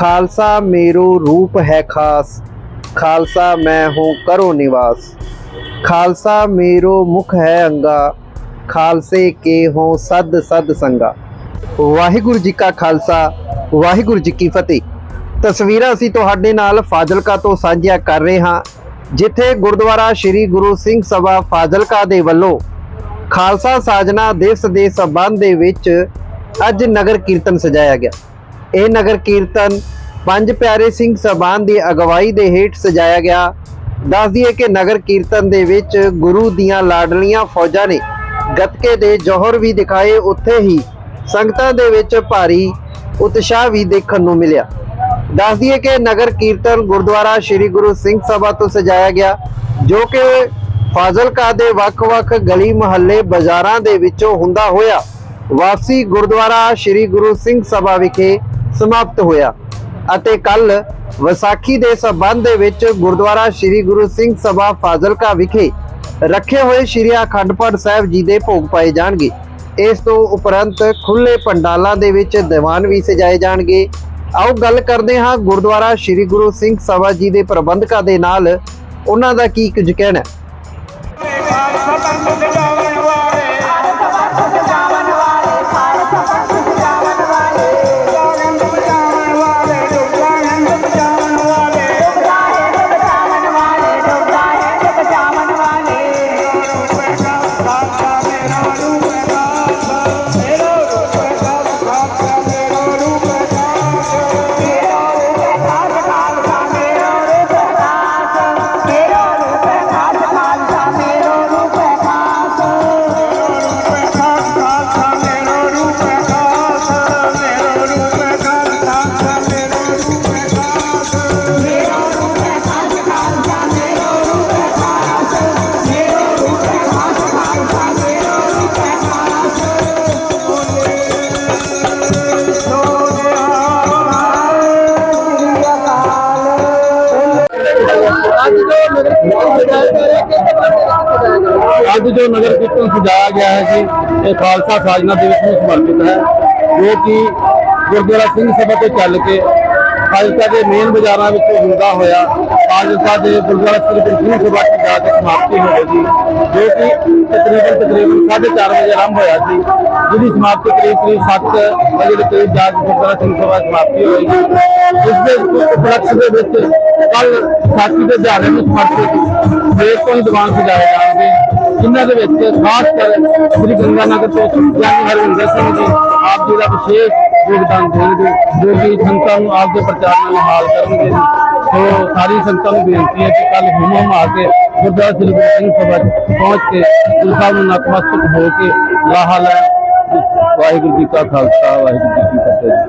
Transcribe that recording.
ਖਾਲਸਾ ਮੇਰੋ ਰੂਪ ਹੈ ਖਾਸ, ਖਾਲਸਾ ਮੈਂ ਹੂੰ ਕਰੋ ਨਿਵਾਸ। ਖਾਲਸਾ ਮੇਰੋ ਮੁਖ ਹੈ ਅੰਗਾ, ਖਾਲਸੇ ਕੇ ਹੋ ਸਦ ਸਦ ਸੰਗਾ। ਵਾਹਿਗੁਰੂ ਜੀ ਕਾ ਖਾਲਸਾ, ਵਾਹਿਗੁਰੂ ਜੀ ਕੀ ਫਤਿਹ। ਤਸਵੀਰਾਂ ਅਸੀਂ ਤੁਹਾਡੇ ਨਾਲ ਫਾਜ਼ਿਲਕਾ ਤੋਂ ਸਾਂਝੀਆਂ ਕਰ ਰਹੇ ਹਾਂ, ਜਿੱਥੇ ਗੁਰਦੁਆਰਾ ਸ੍ਰੀ ਗੁਰੂ ਸਿੰਘ ਸਭਾ ਫਾਜ਼ਿਲਕਾ ਦੇ ਵੱਲੋਂ ਖਾਲਸਾ ਸਾਜਨਾ ਦਿਵਸ ਦੇ ਸਬੰਧ ਦੇ ਵਿੱਚ ਅੱਜ ਨਗਰ ਕੀਰਤਨ ਸਜਾਇਆ ਗਿਆ। ਇਹ ਨਗਰ ਕੀਰਤਨ ਪੰਜ ਪਿਆਰੇ ਸਿੰਘ ਸਬਾਨ ਦੀ ਅਗਵਾਈ ਦੇ ਹੇਠ ਸਜਾਇਆ ਗਿਆ। ਦੱਸ ਦਈਏ ਕਿ ਨਗਰ ਕੀਰਤਨ ਦੇ ਵਿੱਚ ਗੁਰੂ ਦੀਆਂ ਲਾਡਲੀਆਂ ਫੌਜਾਂ ਨੇ ਗੱਤਕੇ ਦੇ ਜੋਹਰ ਵੀ ਦਿਖਾਏ। ਉੱਥੇ ਹੀ ਸੰਗਤਾਂ ਦੇ ਵਿੱਚ ਭਾਰੀ ਉਤਸ਼ਾਹ ਵੀ ਦੇਖਣ ਨੂੰ ਮਿਲਿਆ। ਦੱਸ ਦਈਏ ਕਿ ਨਗਰ ਕੀਰਤਨ ਗੁਰਦੁਆਰਾ ਸ੍ਰੀ ਗੁਰੂ ਸਿੰਘ ਸਭਾ ਤੋਂ ਸਜਾਇਆ ਗਿਆ, ਜੋ ਕਿ ਫਾਜ਼ਿਲਕਾ ਦੇ ਵੱਖ-ਵੱਖ ਗਲੀ ਮੁਹੱਲੇ ਬਾਜ਼ਾਰਾਂ ਦੇ ਵਿੱਚੋਂ ਹੁੰਦਾ ਹੋਇਆ ਵਾਪਸੀ ਗੁਰਦੁਆਰਾ ਸ੍ਰੀ ਗੁਰੂ ਸਿੰਘ ਸਭਾ ਵਿਖੇ ਸਮਾਪਤ ਹੋਇਆ ਅਤੇ ਕੱਲ ਵਿਸਾਖੀ ਦੇ ਸਬੰਧ ਦੇ ਵਿੱਚ ਗੁਰਦੁਆਰਾ ਸ੍ਰੀ ਗੁਰੂ ਸਿੰਘ ਸਭਾ ਫਾਜ਼ਿਲਕਾ ਵਿਖੇ ਰੱਖੇ ਹੋਏ ਸ੍ਰੀ ਅਖੰਡ ਪਾਠ ਸਾਹਿਬ ਜੀ ਦੇ ਭੋਗ ਪਾਏ ਜਾਣਗੇ। ਇਸ ਤੋਂ ਉਪਰੰਤ ਖੁੱਲੇ ਪੰਡਾਲਾਂ ਦੇ ਵਿੱਚ ਦੀਵਾਨ ਵੀ ਸਜਾਏ ਜਾਣਗੇ। ਆਓ ਗੱਲ ਕਰਦੇ ਹਾਂ ਗੁਰਦੁਆਰਾ ਸ੍ਰੀ ਗੁਰੂ ਸਿੰਘ ਸਭਾ ਜੀ ਦੇ ਪ੍ਰਬੰਧਕਾਂ ਦੇ ਨਾਲ। ਉਹਨਾਂ ਦਾ ਕੀ ਕੁਝ ਕਹਿਣਾ ਹੈ? ਅੱਜ ਜੋ ਨਗਰ ਕੀਰਤਨ ਸਜਾਇਆ ਗਿਆ ਹੈ ਜੀ, ਇਹ ਖਾਲਸਾ ਸਾਜਨਾ ਦਿਵਸ ਨੂੰ ਸਮਰਪਿਤ ਹੈ, ਜੋ ਕਿ ਗੁਰਦੁਆਰਾ ਸਿੰਘ ਸਭਾ ਤੋਂ ਚੱਲ ਕੇ ਫਾਜ਼ਿਲਕਾ ਦੇ ਮੇਨ ਬਾਜ਼ਾਰਾਂ ਵਿੱਚੋਂ ਹੁੰਦਾ ਹੋਇਆ, ਖਾਲਸਾ ਦੇ ਗੁਰਦੁਆਰਾ ਸ੍ਰੀ ਸਿੰਘ ਸਭਾ ਚ ਜਾ ਕੇ ਸਮਾਪਤੀ ਹੋਵੇਗੀ ਜੋ ਕਿ ਤਕਰੀਬਨ ਤਕਰੀਬਨ 4:30 ਵਜੇ ਆਰੰਭ ਹੋਇਆ ਸੀ ਜਿਹਦੀ ਸਮਾਪਤੀ ਕਰੀਬ ਕਰੀਬ 7 ਵਜੇ ਦੇ ਕਰੀਬ ਜਾ ਕੇ ਗੁਰਦੁਆਰਾ ਸਿੰਘ ਸਭਾ ਸਮਾਪਤੀ ਹੋਵੇਗੀ ਇਸ ਦੇ ਉਪਲਕਸ਼ ਦੇ ਵਿੱਚ ਕੱਲ ਸਾਥੀ ਦੇ ਦਿਹਾੜੇ ਨੂੰ ਸਮਰਪਿਤ ਦੇਸ਼ ਦੀਵਾਨ ਸਜਾਏ ਜਾਣਗੇ। ਜਿਨ੍ਹਾਂ ਦੇ ਵਿੱਚ ਖਾਸ ਕਰ ਸ੍ਰੀ ਗੰਗਾ ਨਗਰ ਤੋਂ ਗਿਆਨੀ ਹਰਵਿੰਦਰ ਸਿੰਘ ਜੀ, ਆਪ ਜੀ ਦਾ ਵਿਸ਼ੇਸ਼ ਯੋਗਦਾਨ ਦੇਣਗੇ, ਜੋ ਕਿ ਸੰਤਾਂ ਨੂੰ ਆਪ ਦੇ ਪ੍ਰਚਾਰ ਨਾਲ ਹਾਲ ਕਰਨਗੇ। ਸੋ ਸਾਰੀ ਸੰਤਾਂ ਨੂੰ ਬੇਨਤੀ ਹੈ ਕਿ ਕੱਲ ਹੁਮ ਹੁਮ ਆ ਕੇ ਗੁਰਦੁਆਰਾ ਸ੍ਰੀ ਗੁਰੂ ਸਿੰਘ ਸਭਾ ਪਹੁੰਚ ਕੇ ਗੁਰੂ ਸਾਹਿਬ ਨੂੰ ਨਤਮਸਤਕ ਹੋ ਕੇ ਲਾਹਾ ਲੈਣ। ਵਾਹਿਗੁਰੂ ਜੀ ਕਾ ਖਾਲਸਾ, ਵਾਹਿਗੁਰੂ ਜੀ ਕੀ ਫਤਿਹ।